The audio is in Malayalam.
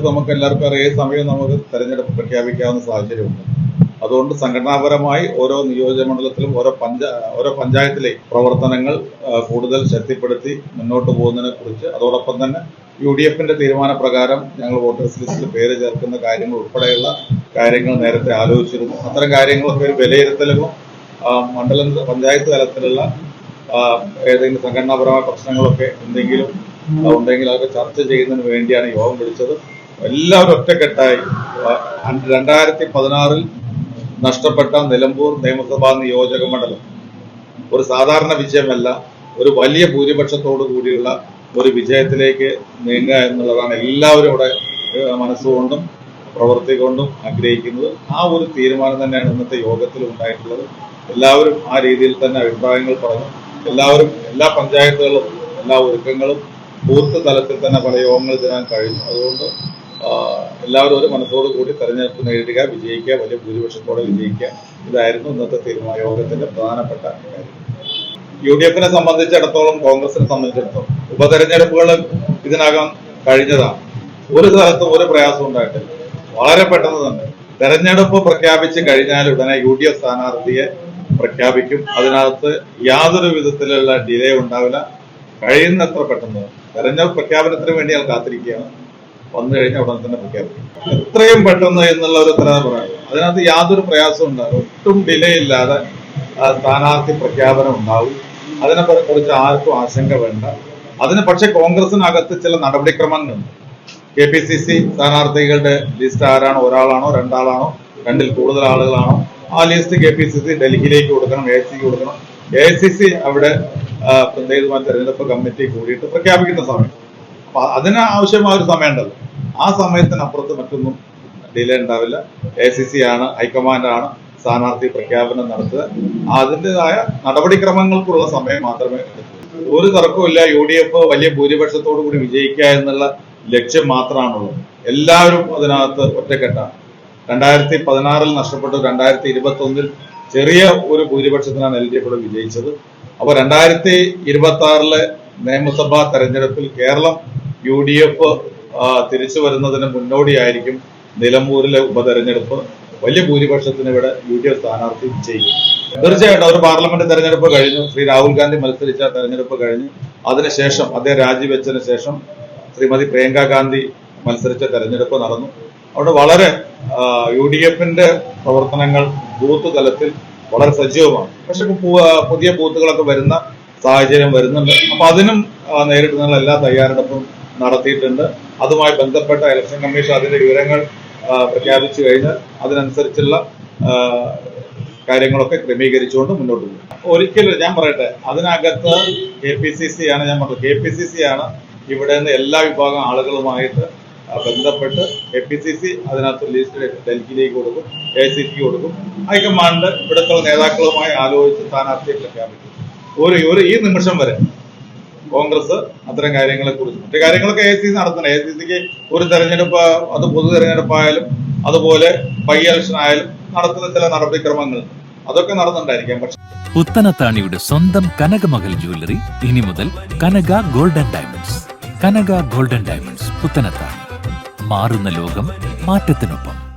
തെരഞ്ഞെടുപ്പ് നമുക്ക് എല്ലാവർക്കും അറിയാം ഏത് സമയം നമുക്ക് തെരഞ്ഞെടുപ്പ് പ്രഖ്യാപിക്കാവുന്ന സാഹചര്യമുണ്ട്. അതുകൊണ്ട് സംഘടനാപരമായി ഓരോ നിയോജക മണ്ഡലത്തിലും ഓരോ പഞ്ചാ ഓരോ പഞ്ചായത്തിലെ പ്രവർത്തനങ്ങൾ കൂടുതൽ ശക്തിപ്പെടുത്തി മുന്നോട്ട് പോകുന്നതിനെ കുറിച്ച് അതോടൊപ്പം തന്നെ യു ഡി എഫിന്റെ തീരുമാനപ്രകാരം ഞങ്ങൾ വോട്ടേഴ്സ് ലിസ്റ്റിൽ പേര് ചേർക്കുന്ന കാര്യങ്ങൾ ഉൾപ്പെടെയുള്ള കാര്യങ്ങൾ നേരത്തെ ആലോചിച്ചിരുന്നു. അത്തരം കാര്യങ്ങളൊക്കെ ഒരു വിലയിരുത്തലും മണ്ഡല പഞ്ചായത്ത് തലത്തിലുള്ള ഏതെങ്കിലും സംഘടനാപരമായ പ്രശ്നങ്ങളൊക്കെ എന്തെങ്കിലും ഉണ്ടെങ്കിൽ അതൊക്കെ ചർച്ച ചെയ്യുന്നതിന് വേണ്ടിയാണ് യോഗം വിളിച്ചത്. എല്ലാവരും ഒറ്റക്കെട്ടായി. രണ്ടായിരത്തി പതിനാറിൽ നഷ്ടപ്പെട്ട നിലമ്പൂർ നിയമസഭാ നിയോജക മണ്ഡലം. ഒരു സാധാരണ വിജയമല്ല ഒരു വലിയ ഭൂരിപക്ഷത്തോടു കൂടിയുള്ള ഒരു വിജയത്തിലേക്ക് നീങ്ങുക എന്നുള്ളതാണ് എല്ലാവരും ഇവിടെ മനസ്സുകൊണ്ടും പ്രവൃത്തി കൊണ്ടും ആഗ്രഹിക്കുന്നത്. ആ ഒരു തീരുമാനം തന്നെയാണ് ഇന്നത്തെ യോഗത്തിൽ ഉണ്ടായിട്ടുള്ളത്. എല്ലാവരും ആ രീതിയിൽ തന്നെ അഭിപ്രായങ്ങൾ പറഞ്ഞു. എല്ലാവരും എല്ലാ പഞ്ചായത്തുകളും എല്ലാ ഒരുക്കങ്ങളും ബൂത്ത് തലത്തിൽ തന്നെ പല യോഗങ്ങൾ ചെയ്യാൻ കഴിഞ്ഞു. അതുകൊണ്ട് എല്ലാവരും ഒരു മനസ്സോടു കൂടി തെരഞ്ഞെടുപ്പ് നേരിടുക വിജയിക്കുക വലിയ ഭൂരിപക്ഷത്തോടെ വിജയിക്കുക. ഇതായിരുന്നു ഇന്നത്തെ തീരുമാന യോഗത്തിന്റെ പ്രധാനപ്പെട്ട കാര്യം. യു ഡി എഫിനെ സംബന്ധിച്ചിടത്തോളം കോൺഗ്രസിനെ സംബന്ധിച്ചിടത്തോളം ഉപതെരഞ്ഞെടുപ്പുകൾ ഇതിനകം കഴിഞ്ഞതാണ്. ഒരു സ്ഥലത്തും ഒരു പ്രയാസം ഉണ്ടായിട്ടില്ല. വളരെ പെട്ടെന്ന് തന്നെ തെരഞ്ഞെടുപ്പ് പ്രഖ്യാപിച്ച് കഴിഞ്ഞാൽ ഉടനെ യു ഡി എഫ് സ്ഥാനാർത്ഥിയെ പ്രഖ്യാപിക്കും. അതിനകത്ത് യാതൊരു വിധത്തിലുള്ള ഡിലേ ഉണ്ടാവില്ല. കഴിയുന്നത്ര പെട്ടെന്ന് തെരഞ്ഞെടുപ്പ് പ്രഖ്യാപനത്തിന് വേണ്ടി ഞാൻ കാത്തിരിക്കുകയാണ്. വന്നു കഴിഞ്ഞാൽ ഉടനെ തന്നെ പ്രഖ്യാപിക്കും. എത്രയും പെട്ടെന്ന് എന്നുള്ള ഒരു ഉത്തരവാദിത്തം. പറയാം അതിനകത്ത് യാതൊരു പ്രയാസവും ഉണ്ടാകും ഒട്ടും ഡിലേ ഇല്ലാതെ സ്ഥാനാർത്ഥി പ്രഖ്യാപനം ഉണ്ടാവും. അതിനെ കുറിച്ച് ആർക്കും ആശങ്ക വേണ്ട. അതിന് പക്ഷെ കോൺഗ്രസിനകത്ത് ചില നടപടിക്രമങ്ങളുണ്ട്. കെ പി സി സി സ്ഥാനാർത്ഥികളുടെ ലിസ്റ്റ് ആരാണോ? ഒരാളാണോ? രണ്ടാളാണോ? രണ്ടിൽ കൂടുതൽ ആളുകളാണോ? ആ list K P C C ഡൽഹിയിലേക്ക് കൊടുക്കണം എ സിക്ക് കൊടുക്കണം. എ സി സി അവിടെ പ്രത്യേകമായി തെരഞ്ഞെടുപ്പ് കമ്മിറ്റി കൂടിയിട്ട് പ്രഖ്യാപിക്കുന്ന സമയം. അപ്പൊ അതിന് ആവശ്യമായ ഒരു സമയമുണ്ടല്ലോ. ആ സമയത്തിനപ്പുറത്ത് മറ്റൊന്നും ഡിലേ ഉണ്ടാവില്ല. എ സി സി ആണ് ഹൈക്കമാൻഡ് ആണ് സ്ഥാനാർത്ഥി പ്രഖ്യാപനം നടത്തുക. അതിന്റെതായ നടപടിക്രമങ്ങൾക്കുള്ള സമയം മാത്രമേ. ഒരു തർക്കമില്ല യു ഡി എഫ് വലിയ ഭൂരിപക്ഷത്തോടു കൂടി വിജയിക്കുക എന്നുള്ള ലക്ഷ്യം മാത്രമാണുള്ളത്. എല്ലാവരും അതിനകത്ത് ഒറ്റക്കെട്ടാണ്. രണ്ടായിരത്തി പതിനാറിൽ നഷ്ടപ്പെട്ടു. രണ്ടായിരത്തി ഇരുപത്തി ഒന്നിൽ ചെറിയ ഒരു ഭൂരിപക്ഷത്തിനാണ് എൽ ഡി എഫ് വിജയിച്ചത്. അപ്പൊ രണ്ടായിരത്തി ഇരുപത്തി ആറിലെ നിയമസഭാ തെരഞ്ഞെടുപ്പിൽ കേരളം യു ഡി എഫ് തിരിച്ചു വരുന്നതിന് മുന്നോടിയായിരിക്കും നിലമ്പൂരിലെ ഉപതെരഞ്ഞെടുപ്പ്. വലിയ ഭൂരിപക്ഷത്തിന് ഇവിടെ യു ഡി എഫ് സ്ഥാനാർത്ഥി ചെയ്യും തീർച്ചയായിട്ടും ഒരു പാർലമെന്റ് തെരഞ്ഞെടുപ്പ് കഴിഞ്ഞു. ശ്രീ രാഹുൽ ഗാന്ധി മത്സരിച്ച തെരഞ്ഞെടുപ്പ് കഴിഞ്ഞു. അതിനുശേഷം അദ്ദേഹം രാജിവെച്ചതിന് ശേഷം ശ്രീമതി പ്രിയങ്ക ഗാന്ധി മത്സരിച്ച തെരഞ്ഞെടുപ്പ് നടന്നു. അവിടെ വളരെ യു ഡി എഫിന്റെ പ്രവർത്തനങ്ങൾ ബൂത്ത് തലത്തിൽ വളരെ സജീവമാണ്. പക്ഷെ പുതിയ ബൂത്തുകളൊക്കെ വരുന്ന സാഹചര്യം വരുന്നുണ്ട്. അപ്പൊ അതിനും ആ, എല്ലാ തയ്യാറെടുപ്പും നടത്തിയിട്ടുണ്ട്. അതുമായി ബന്ധപ്പെട്ട ഇലക്ഷൻ കമ്മീഷൻ അതിന്റെ വിവരങ്ങൾ പ്രഖ്യാപിച്ചു കഴിഞ്ഞാൽ അതിനനുസരിച്ചുള്ള കാര്യങ്ങളൊക്കെ ക്രമീകരിച്ചുകൊണ്ട് മുന്നോട്ട് പോകും. ഒരിക്കലും ഞാൻ പറയട്ടെ അതിനകത്ത് കെ പി സി സി ആണ് ഞാൻ പറഞ്ഞത്. കെ പി സി സി ആണ് ഇവിടെ നിന്ന് എല്ലാ വിഭാഗം ആളുകളുമായിട്ട് ബന്ധപ്പെട്ട് കെ പി സി സി അതിനകത്ത് ലിസ്റ്റ് ഡൽഹിയിലേക്ക് കൊടുക്കും എ സി സിക്ക് കൊടുക്കും. ഹൈക്കമാൻഡ് ഇവിടുത്തെ നേതാക്കളുമായി ആലോചിച്ച് സ്ഥാനാർത്ഥിയെ പ്രഖ്യാപിക്കും. ഒരു ഒരു ഈ നിമിഷം വരെ കോൺഗ്രസ് അത്തരം കാര്യങ്ങളെ കുറിച്ച്. മറ്റു കാര്യങ്ങളൊക്കെ എ സി സി നടത്തണം എ സി സിക്ക് ഒരു തെരഞ്ഞെടുപ്പ് അത് പൊതു തെരഞ്ഞെടുപ്പായാലും അതുപോലെ ബൈ ഇലക്ഷൻ ആയാലും നടത്തുന്ന ചില നടപടിക്രമങ്ങൾ. അതൊക്കെ നടന്നുണ്ടായിരിക്കാം പക്ഷെ പുത്തനത്താണിയുടെ സ്വന്തം കനകമകൽ ജ്വല്ലറി ഇനി മുതൽ Kanaka golden diamonds. Kanaka golden diamonds Puthanathani. മാറുന്ന ലോകം മാറ്റത്തിനൊപ്പം.